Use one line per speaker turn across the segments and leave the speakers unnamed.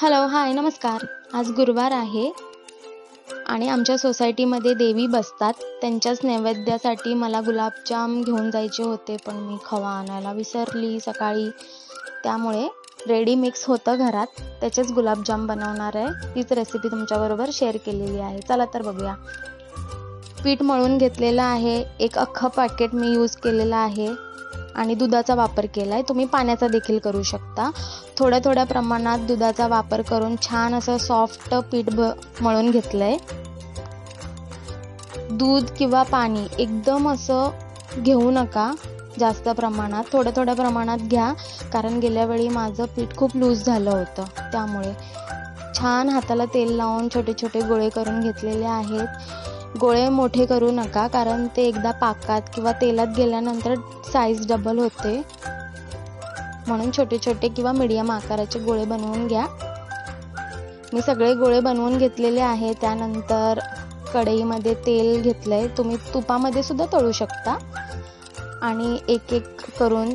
Hello hi नमस्कार. आज गुरुवार आहे आणि आमच्या सोसायटीमध्ये देवी बसतात. त्यांच्याच नैवेद्यासाठी मला गुलाबजाम घेऊन जायचे होते पण मी खवा आणायला विसरली सकाळी. त्यामुळे रेडी मिक्स होतं घरात. त्याचेच गुलाबजाम बनवणार आहे. तीच रेसिपी तुमच्याबरोबर शेअर केलेली आहे. चला तर बघूया. पीठ मळून घेतलेलं आहे. एक अख्खं पॅकेट मी यूज केलेलं आहे. आणि दुधाचा वापर केला आहे तुम्ही पाण्याचा देखील करू शकता. थोड्या थोड्या प्रमाणात दुधाचा वापर करून छान असं सॉफ्ट पीठ भ मळून घेतलं आहे दूध किंवा पाणी एकदम असं घेऊ नका जास्त प्रमाणात. थोड्या थोड्या प्रमाणात घ्या. कारण गेल्या वेळी माझं पीठ खूप लूज झालं होतं. त्यामुळे छान हाताला तेल लावून छोटे छोटे गोळे करून घेतलेले आहेत. गोळे मोठे करू नका कारण ते एकदा पाकात किंवा तेलात गेल्यानंतर साईज डबल होते. म्हणून छोटे छोटे किंवा मीडियम आकाराचे गोळे बनवून घ्या. मी सगळे गोळे बनवून घेतलेले आहे त्यानंतर कढईमध्ये तेल घेतलं आहे तुम्ही तुपामध्ये सुद्धा तळू शकता. आणि एक एक करून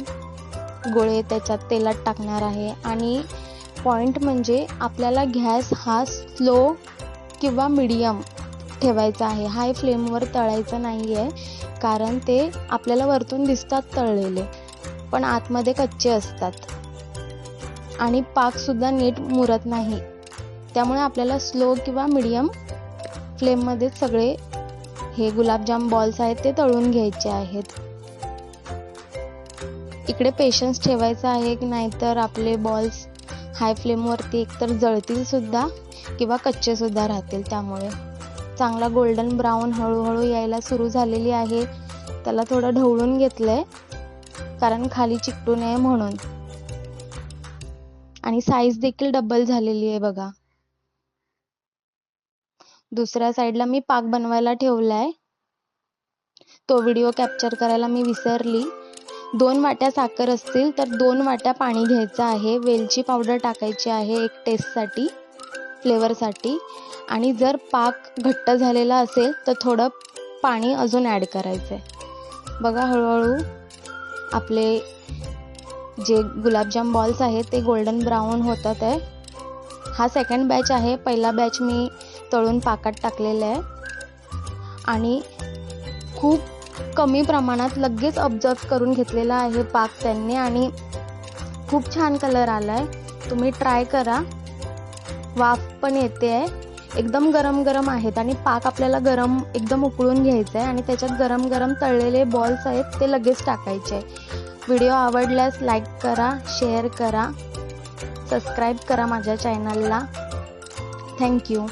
गोळे त्याच्यात तेलात टाकणार आहे. आणि पॉईंट म्हणजे आपल्याला गॅस हा स्लो किंवा मीडियम ठेवायचा आहे. हाय फ्लेमवर तळायचं नाही आहे कारण ते आपल्याला वरतून दिसतात तळलेले. पण आतमध्ये कच्चे असतात. आणि पाकसुद्धा नीट मुरत नाही. त्यामुळे आपल्याला स्लो किंवा मीडियम फ्लेममध्येच सगळे हे गुलाबजाम बॉल्स आहेत ते तळून घ्यायचे आहेत. इकडे पेशन्स ठेवायचा आहे की नाहीतर आपले बॉल्स हाय फ्लेमवरती एकतर जळतील सुद्धा किंवा कच्चे सुद्धा राहतील त्यामुळे. चांगला गोल्डन ब्राऊन हळूहळू यायला सुरू झालेली आहे. त्याला थोडं ढवळून घेतलंय कारण खाली चिकटू नये म्हणून. आणि साईज देखील डबल झालेली आहे बघा. दुसऱ्या साईडला मी पाक बनवायला ठेवलाय. तो व्हिडिओ कॅप्चर करायला मी विसरली. दोन वाट्या साखर असतील तर दोन वाट्या पाणी घ्यायचं आहे. वेलची पावडर टाकायची आहे एक टेस्टसाठी फ्लेवरसाठी आणि जर पाक घट्ट झालेला असेल तर थोडं पाणी अजून ॲड करायचं आहे बघा हळूहळू आपले जे गुलाबजाम बॉल्स आहेत ते गोल्डन ब्राऊन होतात आहे. हा सेकंड बॅच आहे. पहिला बॅच मी तळून पाकात टाकलेला आहे. आणि खूप कमी प्रमाणात लगेच ऑब्झर्व करून घेतलेला आहे पाक त्यांनी. आणि खूप छान कलर आला आहे तुम्ही ट्राय करा. वाफ पण येते. आहे एकदम गरम गरम आहेत आणि पाक आपल्याला गरम एकदम उकळून घ्यायचं आहे आणि त्याच्यात गरम गरम तळलेले बॉल्स आहेत ते लगेच टाकायचे. व्हिडिओ आवडल्यास लाईक करा शेअर करा सबस्क्राईब करा माझ्या चॅनलला थँक्यू